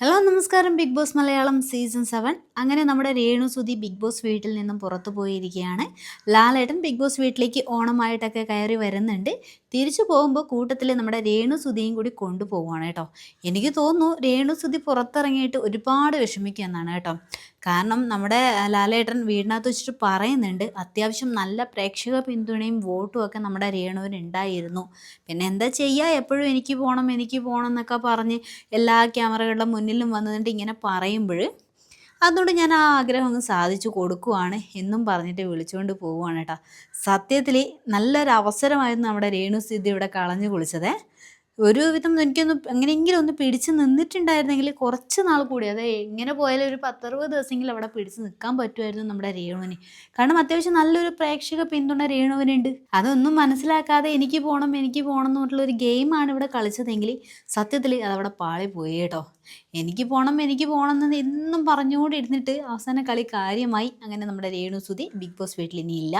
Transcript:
Hello നമസ്കാരം Big Boss Malayalam season seven അങ്ങനെ നമ്മുടെ രേണു സുധി ബിഗ് ബോസ് വീട്ടിൽ നിന്നും പുറത്തു പോയിരിക്കുകയാണ്. ലാലേട്ടൻ ബിഗ് ബോസ് വീട്ടിലേക്ക് ഓണമായിട്ടൊക്കെ കയറി വരുന്നുണ്ട്. തിരിച്ചു പോകുമ്പോൾ കൂട്ടത്തിൽ നമ്മുടെ രേണു സുധിയും കൂടി കൊണ്ടുപോവുകയാണ് കേട്ടോ. എനിക്ക് തോന്നുന്നു രേണു സുധി പുറത്തിറങ്ങിയിട്ട് ഒരുപാട് വിഷമിക്കുക എന്നാണ് കേട്ടോ. കാരണം നമ്മുടെ ലാലേട്ടൻ വീടിനകത്ത് വെച്ചിട്ട് പറയുന്നുണ്ട് അത്യാവശ്യം നല്ല പ്രേക്ഷക പിന്തുണയും വോട്ടും ഒക്കെ നമ്മുടെ രേണുവിന് ഉണ്ടായിരുന്നു പിന്നെ എന്താ ചെയ്യുക എപ്പോഴും എനിക്ക് പോകണം എനിക്ക് പോകണം എന്നൊക്കെ പറഞ്ഞ് എല്ലാ ക്യാമറകളുടെ മുന്നിലും വന്നിട്ട് ഇങ്ങനെ പറയുമ്പോൾ അതുകൊണ്ട് ഞാൻ ആ ആഗ്രഹം അങ്ങ് സാധിച്ചു കൊടുക്കുവാണ് എന്നും പറഞ്ഞിട്ട് വിളിച്ചുകൊണ്ട് പോവുകയാണ് കേട്ടോ. സത്യത്തിൽ നല്ലൊരു അവസരമായിരുന്നു നമ്മുടെ രേണു സ്ഥിതി ഇവിടെ കളഞ്ഞു കുളിച്ചതേ. ഒരുവിധം എനിക്കൊന്ന് എങ്ങനെയെങ്കിലും ഒന്ന് പിടിച്ച് നിന്നിട്ടുണ്ടായിരുന്നെങ്കിൽ കുറച്ച് നാൾ കൂടി അതെ എങ്ങനെ പോയാലും ഒരു പത്തറുപത് ദിവസമെങ്കിലും അവിടെ പിടിച്ച് നിൽക്കാൻ പറ്റുമായിരുന്നു നമ്മുടെ രേണുവിന്. കാരണം അത്യാവശ്യം നല്ലൊരു പ്രേക്ഷക പിന്തുണ രേണുവിനുണ്ട്. അതൊന്നും മനസ്സിലാക്കാതെ എനിക്ക് പോകണം എനിക്ക് പോകണം എന്ന് പറഞ്ഞിട്ടുള്ള ഒരു ഗെയിമാണ് ഇവിടെ കളിച്ചതെങ്കിൽ സത്യത്തിൽ അതവിടെ പാളി പോയി കേട്ടോ. എനിക്ക് പോകണം എനിക്ക് പോകണം എന്ന് എന്നും പറഞ്ഞുകൊണ്ടിരുന്നിട്ട് അവസാന കളി കാര്യമായി. അങ്ങനെ നമ്മുടെ രേണു സുതി ബിഗ് ബോസ് വീട്ടിൽ ഇനിയില്ല.